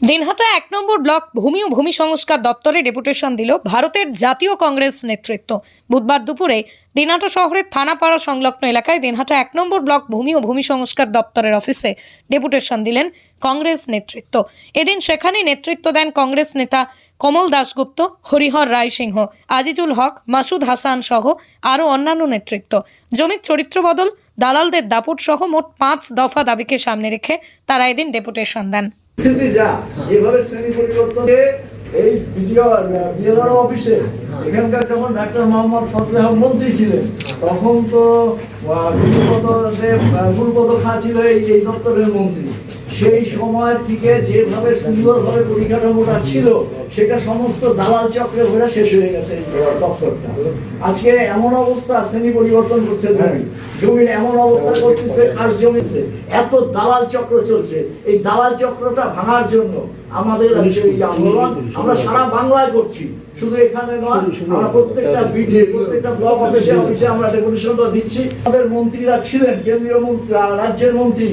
দিনহাটা এক নম্বর ব্লক ভূমি ও ভূমি সংস্কার দপ্তরে ডেপুটেশন দিল ভারতের জাতীয় কংগ্রেস নেতৃত্ব। বুধবার দুপুরে দিনহাটা শহরের থানাপাড়া সংলগ্ন এলাকায় দিনহাটা এক নম্বর ব্লক ভূমি ও ভূমি সংস্কার দপ্তরের অফিসে ডেপুটেশন দিলেন কংগ্রেস নেতৃত্ব। এদিন সেখানে নেতৃত্ব দেন কংগ্রেস নেতা কমল দাশগুপ্ত, হরিহর রায় সিংহ আজিজুল হক, মাসুদ হাসান সহ আরও অন্যান্য নেতৃত্ব। জমির চরিত্র বদল, দালালদের দাপট সহ মোট পাঁচ দফা দাবিকে সামনে রেখে তারা এদিন ডেপুটেশন দেন। পরিস্থিতি যা, যেভাবে শ্রেণি পরিবর্তন এই বিএলআর অফিসে, এখানকার যখন ডাক্তার মোহাম্মদ ফজলে মন্ত্রী ছিলেন, তখন তো গুরুপদ খা ছিল এই দপ্তরের মন্ত্রী। সেই সময় থেকে যেভাবে সুন্দরভাবে পরিকাঠামোটা ছিল সেটা সমস্ত দালাল চক্রে ঘোরা শেষ হয়ে গেছে দপ্তরটা। আজকে এমন অবস্থা শ্রেণি পরিবর্তন করছে জমি জমির এমন অবস্থা করতেছে খাস জমিতে এত দালাল চক্র চলছে। এই দালাল চক্রটা ভাঙার জন্য আমাদের আন্দোলন আমরা সারা বাংলায় করছি। শুধু এখানে নয় আমরা প্রত্যেকটা প্রত্যেকটা ব্লক অফিসে অফিসে আমরা ডেপুটেশনটা দিচ্ছি। আমাদের মন্ত্রীরা ছিলেন কেন্দ্রীয় মন্ত্রী রাজ্যের মন্ত্রী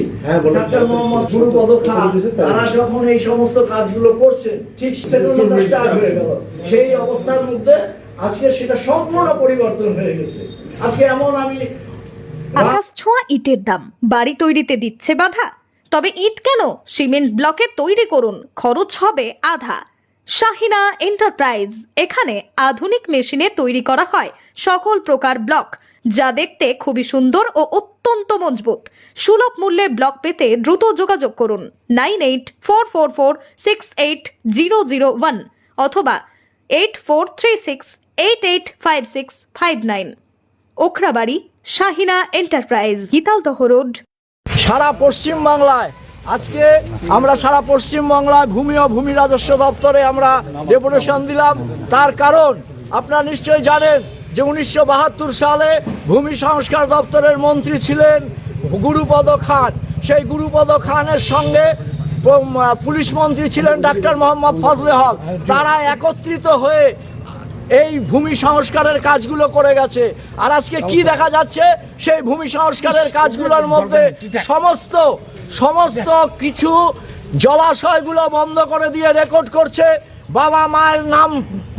ডাক্তার মোহাম্মদ গুরুপদ খান তারা যখন এই সমস্ত কাজগুলো করছেন ঠিক সেগুলো গেল। সেই অবস্থার মধ্যে আজকে সেটা সম্পূর্ণ পরিবর্তন হয়ে গেছে। আজকে এমন আমি আকাশ ছোঁয়া ইটের দাম। বাড়ি তৈরিতে দিচ্ছে বাধা। তবে ইট কেন? সিমেন্ট ব্লকে তৈরি করুন। খরচ হবে আধা। শাহিনা এন্টারপ্রাইজ। এখানে আধুনিক মেশিনে তৈরি করা হয়। সকল প্রকার ব্লক। যা দেখতে খুবই সুন্দর ও অত্যন্ত মজবুত। সুলভ মূল্যে ব্লক পেতে দ্রুত যোগাযোগ করুন nine eight four four four six eight zero zero one অথবা eight four three six eight eight five six five nine. Okhrabari, Shahina enterprise, Gitaldaha road. সারা পশ্চিম বাংলায় আজকে আমরা সারা পশ্চিম বাংলায় ভূমি ও ভূমি রাজস্ব দপ্তরে আমরা ডেপুটেশন দিলাম। তার কারণ আপনারা নিশ্চয়ই জানেন যে উনিশশো বাহাত্তর সালে ভূমি সংস্কার দপ্তরের মন্ত্রী ছিলেন গুরুপদ খান। সেই গুরুপদ খানের সঙ্গে পুলিশ মন্ত্রী ছিলেন ডাক্তার মোহাম্মদ ফজলে হক। তারা একত্রিত হয়ে এই ভূমি সংস্কারের কাজগুলো করে গেছে। আর আজকে কি দেখা যাচ্ছে? সেই ভূমি সংস্কারের কাজগুলোর মধ্যে সমস্ত সমস্ত কিছু জলাশয়গুলো বন্ধ করে দিয়ে রেকর্ড করছে। বাবা মায়ের নাম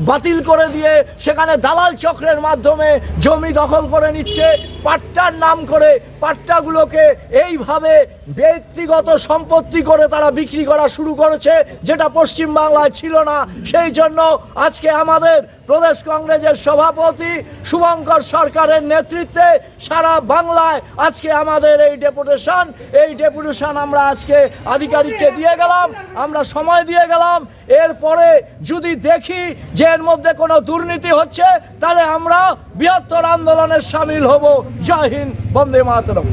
বাতিল করে দিয়ে সেখানে দালাল চক্রের মাধ্যমে জমি দখল করে নিচ্ছে। পাট্টার নাম করে পাট্টাগুলোকে এইভাবে ব্যক্তিগত সম্পত্তি করে তারা বিক্রি করা শুরু করেছে, যেটা পশ্চিম বাংলায় ছিল না। সেই জন্য আজকে আমাদের প্রদেশ কংগ্রেসের সভাপতি শুভঙ্কর সরকারের নেতৃত্বে সারা বাংলায় আজকে আমাদের এই ডেপুটেশন। এই ডেপুটেশন আমরা আজকে আধিকারিককে দিয়ে গেলাম, আমরা সময় দিয়ে গেলাম। এরপরে যদি দেখি যে এর মধ্যে কোনো দুর্নীতি হচ্ছে, তাহলে আমরা বৃহত্তর আন্দোলনের সামিল হব। জয় হিন্দ, বন্দে মাতরম।